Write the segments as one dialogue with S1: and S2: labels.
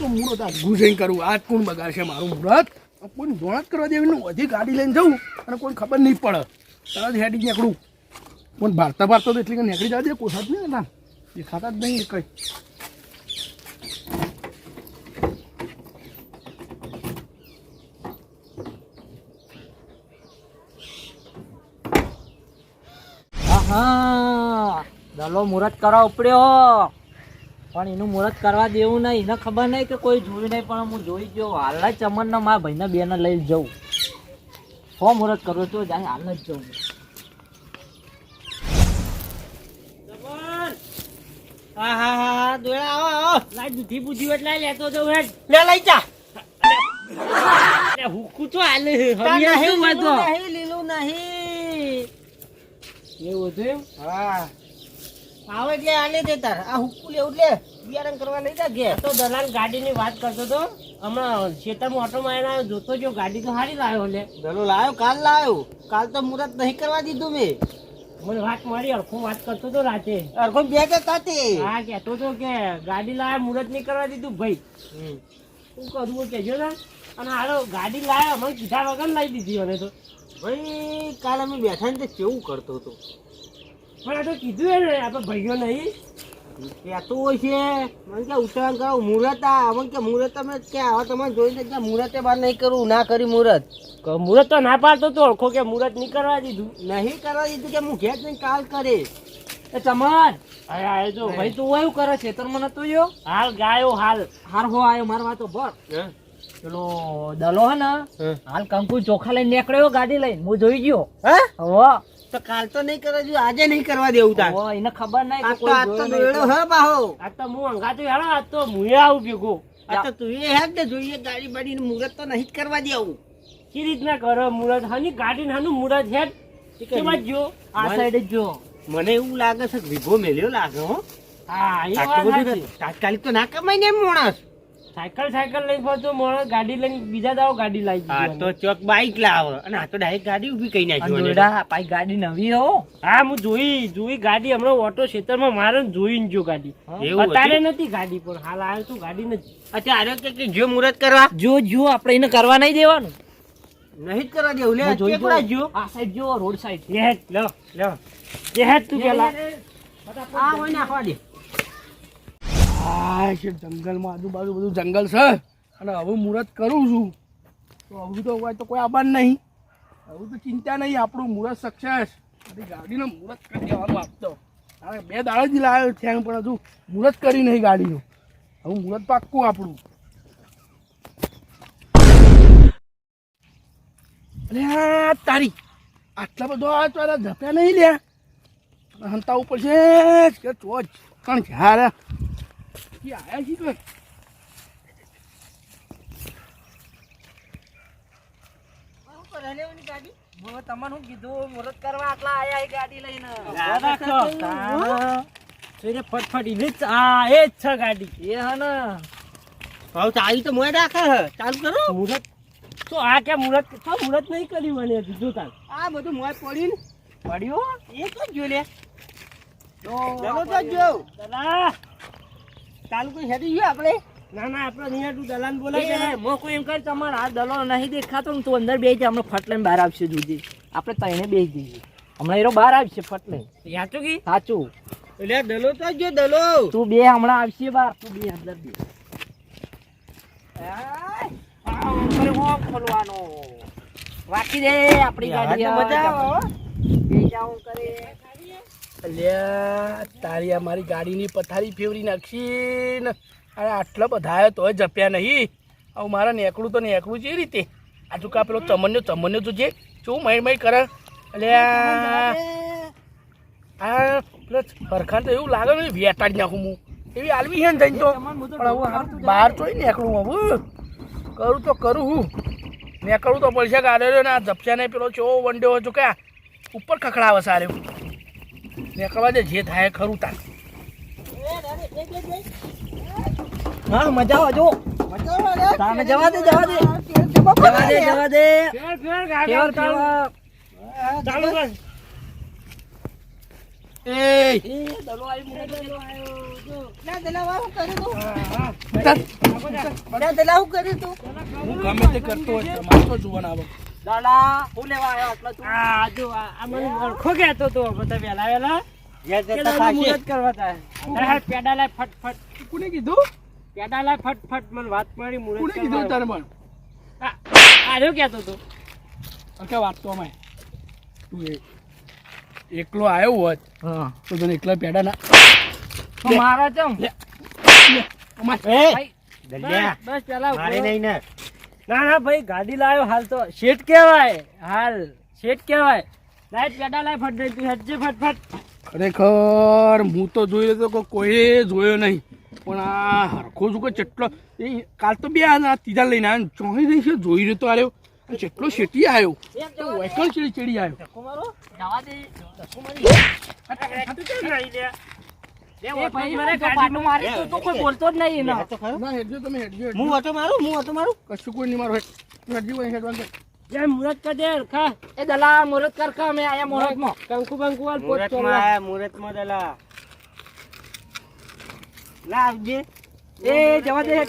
S1: તો મુહૂર્ત આજ ગુજઈ કરું. આજ કોણ બગાડશે મારું મુહૂર્ત કોઈ દોણા જ કરવા દેવી હજી ગાડી લઈને જવું અને કોઈ ખબર નહીં પડે. તરત હેડી નીકળું. પણ ભારતા ભારતા એટલી કે નીકળી જવા દે કોસા જ નહીં હતા. દેખાતા જ નહીં કંઈ.
S2: હા દલો મુહૂર્ત કરવા ઉપડ્યો. પણ એનું મુહૂર્ત કરવા દેવું નહીં. એને ખબર નહીં કે કોઈ જોયું નહીં પણ હું જોઈ ગયો. હાલ જ ચમનને મારા ભાઈને બેને લઈ જઉં. હો મુહૂર્ત કરો છો જાય હાલ જ જઉં. હા હા હા દોડા આવો આવો. લાઈ દૂધી પૂછી એટલે લેતો જઉં હેડ. લે લઈ જા. હુકુ તો હાલે લીલું નહીં. એવું હતું એમ? હા. આવો એટલે આલે દે તાર. આ હુક્કુ લેવું લે બિયારણ કરવા લઈ જા ઘેર. તો દલાલ ગાડીની વાત કરતો તો હમણાં ખેતરમાં ઓટો મારીને આવ્યો જોતો જો ગાડી તો સારી લાવ્યો લે.
S3: દલો લાવ્યો કાલ લાવ્યો કાલ તો મુરત નહીં કરવા દીધું મેં.
S2: મને વાત મારી અડખો વાત કરતો તો રાતે.
S3: અરખો બે કે કાતે
S2: હા કહેતો તો કે ગાડી લાવ્યા મુરત નહીં કરવા દીધું ભાઈ. શું કરવું કહેજો ને. અને હાલો ગાડી લાવ્યા મને કીધા વગર લાવી દીધી મને તો.
S3: ભાઈ કાલ અમે બેઠા ને તે કેવું કરતો હતો
S2: પણ આ તો કીધું એને આપણે ભાઈઓ નહીં.
S3: કહેતો હોય છે. મને કે ઉત્તરાયણ કરો મુહૂર્ત આ. અમને કે મુહૂર્ત તમે કે આવા તમે જોઈને કે મુહૂર્તે બાર નહીં કરું ના કરી મુહૂર્ત.
S2: મુહૂર્ત તો ના પાડતો તો ઓળખો કે મુહૂર્ત નહીં કરવા દીધું.
S3: નહીં કરવા દીધું કે હું ઘેર જઈને કાલ કરે
S2: એ તમાર અરે આયો જો ભાઈ તું એવું કરે છે તર મને તું યો હાલ ગાયો હાલ. હાર હો આયો માર વાતો ભર પેલો દલો હે ને હાલ કંકુ ચોખા લઈને નીકળ્યો ગાડી લઈને. હું જોઈ ગયો.
S3: હે?
S2: હો.
S3: તો કાલ તો નહીં કરવા દીધું આજે નહીં કરવા દેવું તાર.
S2: એને ખબર નહીં
S3: આ
S2: કે
S3: તો આજ તો. દોયડો હે બાહો
S2: આજ તો હું અંગાતો હેડો આજ તો મુએ આવું ભેગો.
S3: આ તો તું એ હેડ ને જોઈએ ગાડી બાડી મુરત તો નહીં જ કરવા દેવું
S2: કઈ રીતના કરો? મુરત હની ગાડી નાનું મુરત હેડ? કેમાં જો? આ સાઈડ જ. જો
S3: મને એવું લાગે છે કે વિભો મેલ્યો લાગે હો.
S2: હા
S3: તાત્કાલિક તો ના કમાય ને માણસ.
S2: સાયકલ સાયકલ લઈ ફરતો માણસ ગાડી લઈને બીજા દાવ ગાડી લાવી
S3: આ તો ચોક બાઈક લાવ. અને આ તો ડાયરેક્ટ ગાડી ઊભી કરી નાખી.
S2: દોડા, પાછી ગાડી નવી હો. હા હું જોઈ જોઈ ગાડી. હમણાં ઓટો ક્ષેત્રમાં મારે ને જોઈને જો ગાડી.
S3: એવું
S2: અત્યારે નથી ગાડી પણ હાલ આવ્યો તો ગાડી નથી.
S3: અચ્છા આરો કે કે જો મુહૂર્ત કરવા?
S2: જો જો આપણે એને કરવા નહીં દેવાનું.
S3: નહીં જ કરવા દેવું. લે
S2: જોઈ જો.
S3: જો
S2: આ સાઈડ જો રોડ સાઈડ. લો લો. જે હેડ તું પેલા.
S3: આ હોય નાખવા દે
S1: આ છે જંગલમાં આજુબાજુ બધું જંગલ છે, અને હવે મુહૂર્ત કરું છું. તો હવે તો હોય તો કોઈ આબાન નહીં. હવે તો ચિંતા નહીં, આપણું મુહૂર્ત સક્સેસ બધી ગાડીનો મુહૂર્ત કરી દેવાનું આપતો હવે બે દાડા જ લાવ્યો છે પણ હજુ મુહૂર્ત કરી નહીં ગાડીનું. હવે મુહૂર્ત પાક્કું આપણું. અરે તારી, આટલા બધો આ તારા જપ્યા નહીં લ્યા. હંતા ઉપર છે કે તો કણ ઝારે ઈ આયા છી કોઈ
S2: હવે તમને શું કીધું મુહૂર્ત કરવા આટલા આયા ગાડી લઈને.
S3: રાખો.
S2: જોઈને ફટફટ ઈને જ આ એ જ છે ગાડી. એ હે ને.
S3: હવે તો મોય રાખે ચાલુ કરો.
S2: મુહૂર્ત? તો આ કે મુહૂર્ત? તો મુહૂર્ત નહીં કર્યું મને
S3: આ બધું મોય પડ્યું
S2: પડ્યું?
S3: એ તો જો લે?
S2: તો
S3: ચાલો તો જ જો ચાલુ કરી હેડી ગયો આપણે?
S2: ના ના આપણે અહીંયા તું દલાન બોલાય મો કોઈ એમ કર તમારે આ દલો નહીં દેખાતો ને તું અંદર બે જા હમણાં ફટ લઈને બહાર આવશે દૂધી આપણે તઈને બે જઈએ. હમણાં એરો બહાર આવશે ફટ લઈને સાચું કી? સાચું.
S3: એટલે દલો તો જો દલો
S2: તું બે હમણાં આવશે બહાર તું બે અંદર બે ખોલવાનો. રાખી દે આપણી ગાડી
S3: મજા આવો.
S2: બે જાઉં કરે.
S1: અલ્યા તારી આ મારી ગાડીની પથારી ફેવરી નાખી ને અરે આટલા બધા તોય જપ્યા નહીં. હવે મારા નેકડું તો નેકડું છે એ રીતે. આ ચૂકા પેલો ચમન્યો ચમન્યો તો જે શું મય મય કરે. અલ્યા આ પેલો ફરખાન તો એવું લાગે ને વેટાડી નાખું હું. એવી આલવી છે ને જઈને તો. પણ હવે આ બહાર તો નીકળું હવે. કરું તો કરું હું. નેકડું તો પડશે ગાડે ને આ જપ્યા ને પેલો ચો વંડ્યો કે ઉપર ખખડાવે સારે. નીકળવા દે જે થાય ખરું તાર.
S2: હા મજા આવજો તાને જવા દે જવા દે. જવા દે જવા દે. ફેર ફેર
S3: ચાલુ કર.
S1: એ
S2: એ દલો આવી દલો આવ્યો જો ના દલાવા હું કર્યું તું
S1: બતા.
S2: ના દલા હું. કર્યું તું
S1: હું ગમે તે કરતો હોય તમારે તો જોવાના આવે
S2: દાડા હું લેવા આવ્યો એટલે તું? આ જો આ મને ઓળખો ગયો તો બધા વેલા વેલા કે
S3: જતા
S2: દાદા કરવા તા તારે પેડા લાય ફટ ફટ
S1: કોને કીધું?
S2: પેડા લાય ફટફટ ફટ મને વાત મળી મુરત
S1: કોને કીધું તારે મને?
S2: આર્યો કહેતો તો.
S1: અકે વાત તો અમાય તું એ- એકલો આવ્યો હોત
S2: હા.
S1: તો તને એકલા પેડા ના
S2: તો મારા ચમ?
S1: લે,
S3: એ,
S2: ભાઈ,
S3: દલિયા,
S2: બસ પેલા
S3: મારે. નહીં ને.
S2: ના ના ભાઈ ગાડી લાવ્યો હાલ તો. શેઠ કહેવાય હાલ. શેઠ કહેવાય. લાઈટ પેડા લાય ફટ દઈ તું હેડજે ફટફટ
S1: ખરેખર હું તો જોઈ રહ્યો તો કોઈ જોયો નહીં. પણ આ હરખો શું કે ચેટલો એ કાલ તો બે આ ત્રીજા લઈને આવ્યો ચોહી રહી છે જોઈ રહ્યો તો આવ્યો જેટલો ચેટલો શેટી આવ્યો તો વૈકલ ચેડી ચીડી આવ્યો.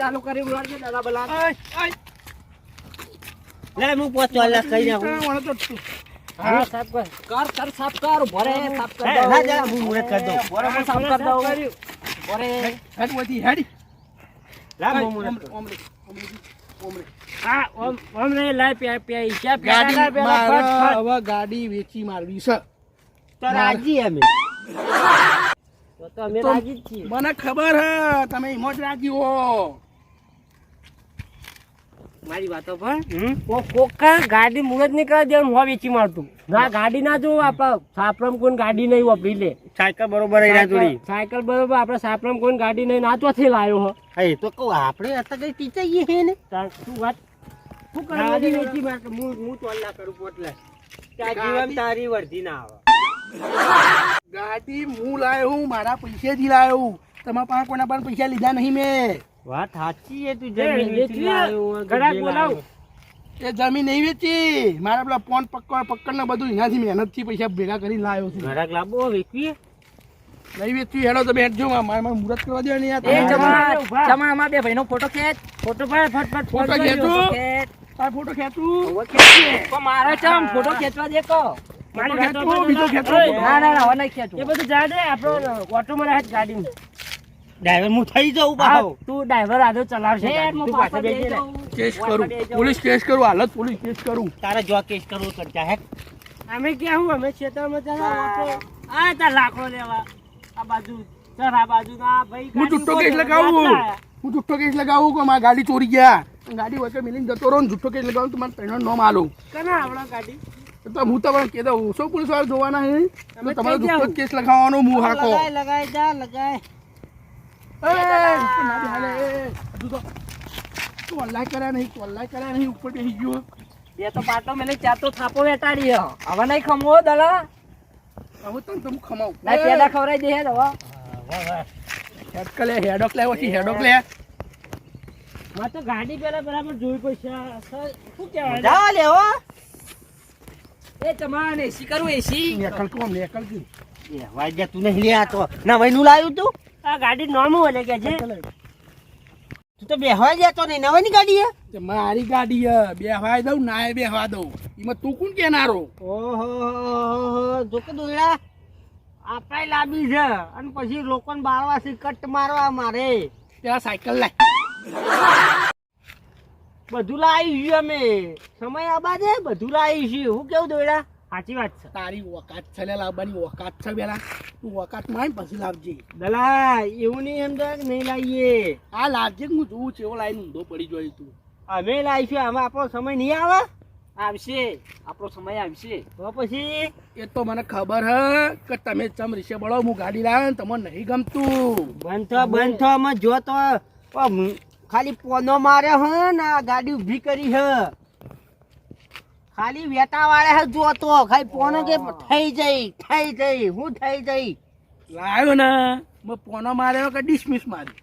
S2: ચાલુ કરી ઉડાડજે બલા
S1: આય, આય.
S3: લે હું પોચ વાલા નાખું.
S2: હા. સાફ કર. કર કર સાફ કર. ભરે સાફ કર.
S3: હે, ના જા, હું મુહૂર્ત કરી દઉં.
S2: ભરે હું સાફ કર દઉં. ભરે.
S1: હેડ વધી, હેડ.
S3: લાવ હું
S1: ઓમ-
S3: મુહૂર્ત કરું.
S1: ઓમ રે, ઓમ રે, ઓમ રે.
S2: હા ઓમ ઓમ રે લાય પે પે હિસાબ
S1: ગાડી
S2: પેલા
S1: હવે વેચી મારવી છે.
S3: તો રાજી અમે.
S2: તો અમે રાજી જ છીએ.
S1: મને ખબર હે તમે એમ જ રાજી હો.
S2: મારી વાતો પણ કોકા ગાડી મુહૂર્ત નહીં કરવા દેવાનું હું વેચી મારતું. ના ગાડી ના જો આપડા સાપરમ કોઈ ગાડી નહીં વાપરી લે
S3: સાયકલ બરોબર
S2: સાયકલ બરોબર આપડે સાપરમ કોઈ ગાડી નહીં નાચવા થી લાયો હો.
S3: એ તો કહું આપણે અત્યારે કઈ ટીચાઈએ છે ને?
S2: શું વાત? શું
S3: ગાડી
S2: કરવા
S3: વેચી માર હું હું ચોલ્લા કરું પોટલે. ત્યાં જીવન તારી વર્ધી ના આવે.
S1: ગાડી હું લાયો હું મારા પૈસેથી લાયો. તમારા પાસે કોના પણ પૈસા લીધા નહીં મેં.
S3: વાત સાચી છે તું જમીન
S2: વેચી
S3: વેચી
S2: ઘરાક બોલાવ.
S1: એ જમીન નહીં વેચી. મારા પેલા પોન પક્કડ પક્કડ ને બધું એનાથી મહેનતથી પૈસા ભેગા કરી લાવ્યો છું.
S3: ઘરાક લાવો વેચીએ?
S1: નહીં વેચવી હેડો તો હેડજો મારે મારે મુહૂર્ત કરવા દે ને યાર
S2: એ જમા જમા અમાર બે ભાઈનો ફોટો ખેંચ. ફોટો પાડ ફટ ફટ
S1: ફોટો
S2: ફોટો
S1: ખેંચો. તાર ફોટો ખેંચું.
S2: તો મારે ચમ ફોટો ખેંચવા દે કો.
S1: ખેંચો બીજો ખેંચો.
S2: ના ના ના હવે નહીં ખેંચવું. એ બધું જા દે આપણો ઓટો માં રાહત ગાડીમાં.
S3: ડ્રાઈવર હું થઈ જઉં પાછો.
S2: તું ડ્રાઈવર આજો ચલાવશે તું બેસી.
S1: કેસ કરું. પોલીસ કેસ કરું હાલત પોલીસ કેસ કરું.
S3: તારે જો કેસ કરવો કરતા હે?
S2: અમે ક્યાં હું? અમે ખેતરમાં જરા આ તાર લાખો લેવા. આ બાજુ સર આ બાજુ ના ભાઈ
S1: હું જુઠ્ઠો કેસ લગાવું હું જુઠ્ઠો કેસ લગાવું કે મારી ગાડી ચોરી ગયા. ગાડી વચ્ચે મિલીને જતો રહો ને જુઠ્ઠો કેસ લગાવું તો મારે ત્રણ નો આલું
S2: કના આવડા ગાડી?
S1: તો હું તમને કહી દઉં શું પોલીસવાળા જોવાના હે?
S2: તમે
S1: તો જુઠ્ઠો કેસ લગાવવાનો હું હાકો.
S3: લગાય લગાય જા લગાય.
S1: એ, ઉપર ના બેહાડે, એ, હજુ તો તું અલ્લાહ કર્યા નહીં તું કર્યા નહીં ઉપર બેસી ગયો
S2: બે તો પાટો મેલે ચાર તો થાપો વેટાડી હવે નહીં ખમવો દલા
S1: હવે તને તો હું
S2: ના પેડા ખવડાવી દે હેડ હવે
S1: હેડક લે હેડક લે પછી હેડક લે
S2: મારે તો ગાડી પેલા બરાબર જોઈ પૈસા શું કહેવાય?
S3: જા લેવો
S2: એ તમારે એસી કરું એસી?
S1: નેકળ કોમ નેકળ કી
S3: એ વાગ્યા તું નહીં લે આ તો. ના વહીનું લાવ્યું તું?
S2: આ ગાડી નોમું હોય કે છે
S3: તું તો બેહવા જતો નહીં નવાની ગાડી હે?
S1: તે મારી ગાડી હે બેહવા દઉં ના બેહવા દઉં. એમાં તું કોણ કેનારો?
S3: ઓહો જો કે દોયડા આપણે લાવી છે. અને પછી લોકોને બાળવા છે કટ મારવા મારે.
S1: ત્યાં સાયકલ લાય.
S3: બધું લાવી છીએ અમે. સમય આબા છે બધું લાવી છીએ હું કેવું દોયડા?
S2: સાચી વાત છે.
S1: તારી વકાત છે લાવવાની વકાત છે પેલા તું ઓકાતમાં પછી લાવજે.
S3: દલા એવું નહીં એમ કે નહીં લાવીએ.
S1: આ લાવજે હું જોઉં છું એવો લાવીને ઊંધો પડી જોઈ તું.
S3: અમે લાવીશું આમાં આપણો સમય નહીં આવે?
S2: આવશે આપણો સમય આવશે.
S3: તો પછી?
S1: એ તો મને ખબર હે કે તમે ચમ રીશે બળો હું ગાડી લાવે તમને નહીં ગમતું.
S3: બંધ બંધ અમે જો તો ખાલી પોનો માર્યો હ ને આ ગાડી ઊભી કરી હ. ખાલી વેતા વાળે હે જો ખાલી પોનો કે થઈ જઈ થઈ જઈ હું થઈ જઈ.
S1: લાયો ને મેં પોનો માર્યો કે ડિસમિસ માર્યો.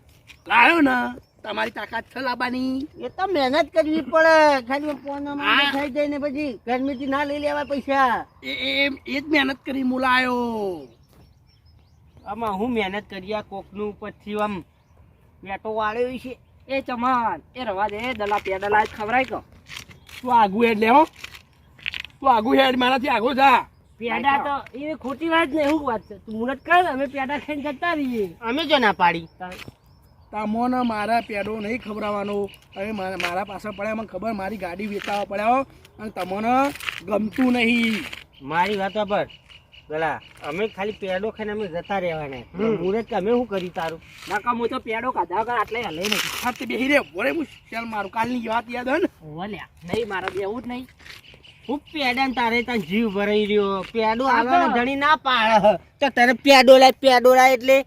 S1: લાયો ને તમારી તાકાત છે લાવવાની
S3: એ તો મહેનત કરવી પડે ખાલી પોનો મારે થઈ જાય ને પછી ગરમીથી ના લઈ લેવા પૈસા.
S1: એ એ જ મહેનત કરી હું લાયો
S3: આમાં હું મહેનત કરી આ કોકનું પછી આમ વેટો વાળ્યો છે
S2: એ ચમાન એ રવા દે દલા પેદલા ખવરાય કો
S1: તું આગું એટલે હો તું આગુ હેડ મારાથી આગો જા.
S2: પેડા તો એ ખોટી વાત ને એવું વાત છે. તું મુરત કર અમે પેડા ખાઈને જતા રહીએ.
S3: અમે જો ના પાડી.
S1: તમોને મારા પેડો નહીં ખવડાવવાનો. હવે મારા મારા પાછળ પડ્યા મને ખબર મારી ગાડી વેચાવા પડ્યા અને તમને ગમતું નહીં.
S3: મારી વાત પર પેલા અમે ખાલી પેડો ખાઈને અમે જતા રહેવાના. મુરત કે અમે શું કરી તારું?
S2: નકા હું તો પેડો કાઢા વગર આટલે હલે નહીં.
S1: હા તે બેહી રે બોરે હું શેલ મારું. કાલની વાત યાદ હે ને.
S2: ઓલ્યા નહીં મારા બેવું જ નહીં.
S3: હું પેડા ને તારે ત્યાં જીવ ભરાઈ રહ્યો. પેડો આગળ ધણી ના પાડે તો તારે પેડો લાય પેડો લાય એટલે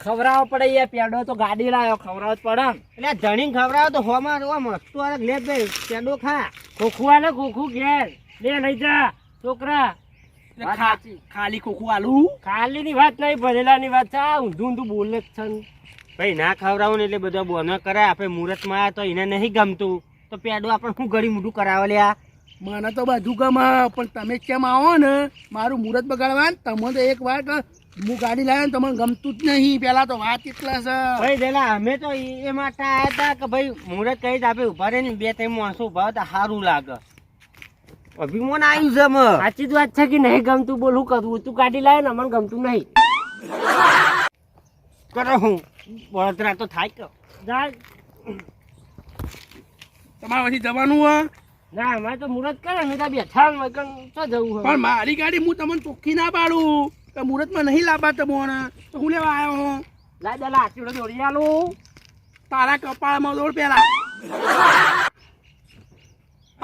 S2: ખવરાવો પડે યાર. પેડો તો ગાડી લાવ્યો ખવરાવો પડે
S3: એટલે ધણી ખવડાવો તો હોમાં રોવા મસ્તું અલગ લે બે પેડો ખા.
S2: ખોખું આલે ખોખું ઘેર. લે લઈ જા છોકરા.
S1: ખાલી ખોખું આલુ?
S2: ખાલી ની વાત નહીં ભરેલા ની વાત છે. ઊંધું ઊંધું બોલે જ છે.
S3: ભાઈ ના ખવડાવું ને એટલે બધા બોનો કરાય. આપણે મુહૂર્તમાં આવ્યા તો એને નહીં ગમતું. તો પેડો આપણે શું ઘડી મોઢું કરાવે લ્યા?
S1: મને તો બધું ગમે પણ તમે કેમ આવો ને? મારું મુહૂર્ત બગાડવા ને તમે તો એક વાર હું ગાડી લાવ્યો તમને ગમતું જ નહીં. પેલા તો વાત એટલા છે.
S3: ભાઈ દેલા અમે તો એ માટે આવ્યા હતા કે ભાઈ મુહૂર્ત કહી જ આપણે ઊભા રહીને બે ત્રણ માણસો ઊભા હતા સારું લાગે. અભિમાન આવ્યું છે અમે
S2: સાચી જ વાત છે કે નહીં? ગમતું બોલું કરવું. તું ગાડી લાવે ને અમને ગમતું નહીં.
S3: કરો હું. બળતરા તો થાય કે.
S2: જાય
S1: તમારે પછી જવાનું હોય?
S2: ના અમારે તો મુહૂર્ત કરે અમે તો બેઠા વગર જવું
S1: પણ મારી ગાડી હું તમને ચોખ્ખી ના પાડું. કે મુહૂર્તમાં નહીં લાવવા તમને તો હું લેવા આવ્યો હું?
S2: લાય દલા આચીડો દોડી આલું.
S1: તારા કપાળમાં દોડ પેલા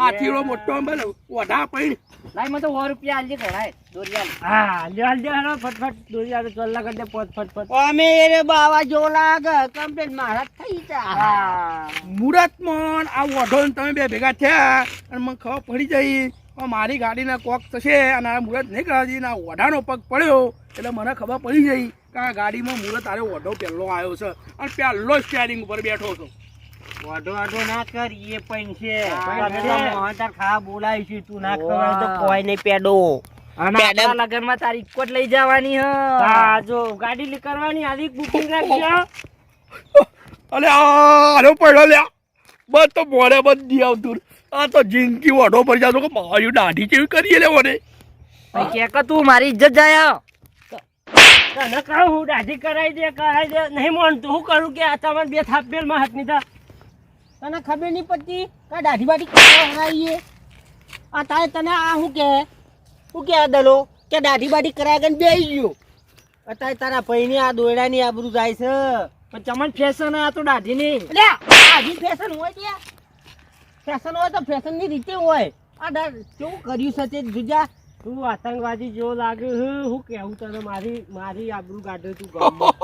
S1: હાથીડો મોટો બને ઓઢા પૈણ
S2: લાઈ મને તો સો રૂપિયા આલજે ઘણાય દોરિયા હા આલજે આલજે હેડો ફટફટ દોરિયા તો ચોલ્લા કરી દે પોત ફટફટ
S3: અમે રે બાવા જો લાગે કમ્પ્લેન મારા થઈ જા.
S2: હા.
S1: મોન આ ઓઢો ને તમે બે ભેગા થયા અને મને ખબર પડી જઈ મારી ગાડીના કોક થશે અને આ મુરત નહીં કરાવી આ ઓઢાનો પગ પડ્યો એટલે મને ખબર પડી જઈ કે આ ગાડીમાં મુરત આરે ઓઢો પહેલો આવ્યો છે અને પહેલો સ્ટેરિંગ ઉપર બેઠો છો.
S3: વાઢો વાઢો ના કર એ પણ છે.
S2: હા,
S3: અમે
S2: છે.
S3: તો મોહનથાળ ખાવા બોલાવીશું તું ના ખવડાવે તો કોઈ નહીં પેડો.
S2: અને
S3: પેડલ-
S2: આપણા તારી ઇક્કો લઈ જવાની હ. હા. જો ગાડી કરવાની આલી બુકિંગ રાખજો
S1: અલે બસ તો મોડે બધી આવતું. આ તો જિંદગી વડો પડી જતો કે મારી દાઢી કેવી કરીએ લે મને
S2: કે કે તું મારી ઇજ્જત જાય તને કહું હું દાઢી કરાવી દે કરાવી દે. નહીં માનતું હું કરું કે આ તમારે બે થાપેલમાં હાથ નીધા
S3: તને ખબર નહીં પડતી કે દાઢી બાઢી કરાવીએ આ તારે તને આ શું કે શું કે દલો? કે દાઢી બાઢી કરાય ગઈને બેસી ગયો. અત્યારે તારા ભાઈની આ દોયડાની આબરૂ જાય છે.
S2: પણ ચમન ફેશન આ તો દાઢી ની
S3: એટલે દાઢી ફેશન હોય ત્યાં? ફેશન હોય તો ફેશનની રીતે હોય. આ દા કેવું કર્યું છે તે જુજા?
S2: તું આતંકવાદી જેવો લાગે? હે હું કેવું તને? મારી મારી આબરૂ કાઢે તું ગામમાં.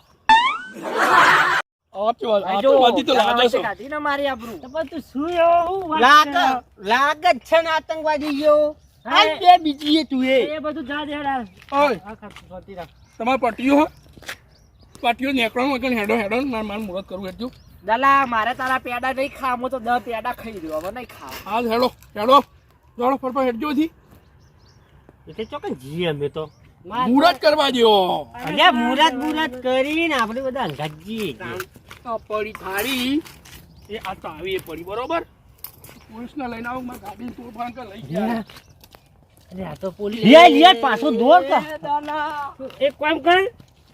S1: આતંકવાદી
S2: જો,
S1: આતંકવાદી તો લાગે છે.
S2: કાઢી ને મારી આબરૂ તો પણ તું શું એવો
S3: લાગ લાગ જ છે ને આતંકવાદી જેવો
S2: હા.
S3: બે બીજી તું એ.
S2: એ બધું જા દે
S1: ઓય.
S2: આ ખાતું ખાતી રાખ.
S1: તમારે પટીઓ હો? પટીઓ નેકળવાનું વગર હેડો હેડો ને મારે મારું મુહૂર્ત હેડજો.
S2: દલા મારે તારા પેડા નહીં ખા તો દસ પેડા ખાઈ રહ્યો હવે નહીં ખા
S1: હાલ હેડો હેડો. જોડો ફરફર હેડજો થી
S3: એટલે ચોકન જી અમે તો.
S1: મુરત કરવા દો
S3: અલ્યા મુરત મુરત કરીને આપણે બધા અંગાજી
S1: આ પડી થાળી એ આ ચાવી એ પડી બરોબર પોલીસને લઈને આવું મારા ગાડી તોફાન કે લઈ ગયા
S2: અરે આ તો પોલીસ
S3: લે લે પાછો દોર કા
S2: એક કામ કર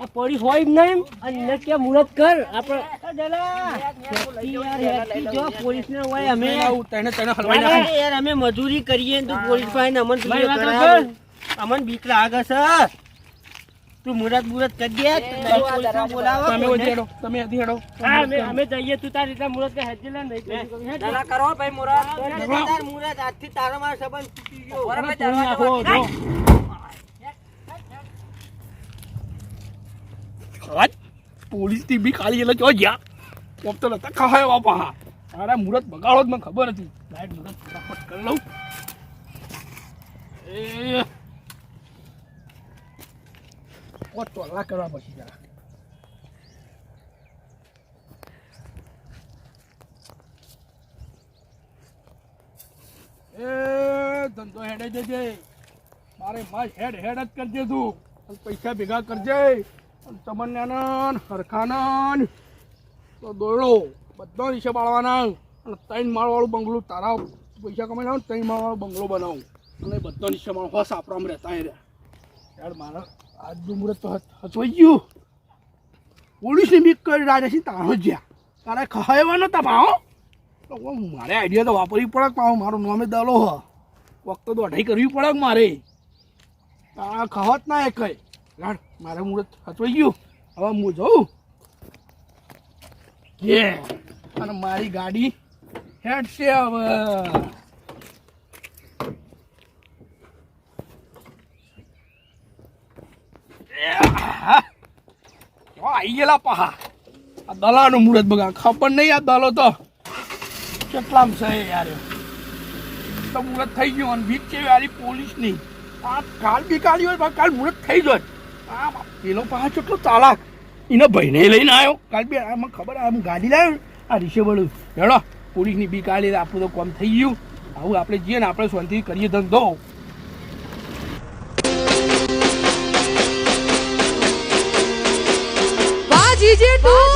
S2: આ પડી હોય એમ નહીં અને એને કે મુહૂર્ત કર આપણે
S3: જો પોલીસ ને હોય અમે
S1: લઈને આવું તેને તેને હલવાઈ નાખું
S3: યાર અમે મજૂરી કરીએ તો પોલીસ પાસે અમન
S2: ભાઈ,
S3: અમન બીક લાગે છે તું મુરત મુરત કરી દે પોલીસ
S1: તમે હેડો તમે હજી હેડો.
S2: હા અમે અમે જઈએ તું તારી રીતે મુરત કે હજી લે નહીં દલા કરો ભાઈ મુરત.
S3: તાર મુરત આજથી તારો મારો સંબંધ તૂટી ગયો.
S2: બરાબર,
S1: તોડી નાખો, જો. આજ પોલીસથી બી ખાલી એટલે જો ગયા? કોમ તો નતા ખાય બાપા. તારા મુરત બગાડો જ મને ખબર હતી. લાઈટ મુરત ફટાફટ કરી લઉં. એ ઓ ટોલા કરવા પછી જરા એ ધંધો હેડે જજે મારે માસ હેડ હેડ જ કરજે તું અને પૈસા ભેગા કરજે અને તમન્યાના ને હરખાના ને તો દોડો બધા નીચે પાડવાના અને ત્રણ માળવાળું બંગલો તારા પૈસા કમાઈ લાવ ત્રણ માળવાળો બંગલો બનાવું અને બધા નીચે માળ હોસ આપણામાં રહેતા એ રહ્યા યાર મારા આજનું મુહૂર્ત તો હચ- હચવાઈ ગયું. પોલીસની બીક કરી રાજેશી તારો જ જ્યાં. તારે ખહાયવા નતા ભાવ તો મારે આઈડિયા તો વાપરવી પડે પાવ મારું નામે દલો વખત તો અઢાઈ કરવી પડે મારે. આ ખવત ના કઈ મારે મુહૂર્ત હચવાઈ ગયું. હવે હું જઉં. કે અને મારી ગાડી હેડ છે હવે આવી ગયેલા પહા. આ દલાનું મુહૂર્ત બગા ખબર નહીં આ દલો તો કેટલામ છે યાર. તો મુહૂર્ત થઈ ગયું અને બીક છે યારી પોલીસની. આ કાલ બી કાઢી હોય કાલ મુહૂર્ત થઈ જાય આ પેલો પહા કેટલો ચાલાક. એને ભાઈને લઈને આવ્યો કાલ બી આમાં ખબર, આમ ગાડી લાવ્યો આ રિશેબળ હેડો, પોલીસની બી કાઢી આપણું તો કોમ થઈ ગયું. આવું આપણે જઈએ ને આપણે શાંતિ કરીએ ધંધો.
S4: વાહ જીજે તું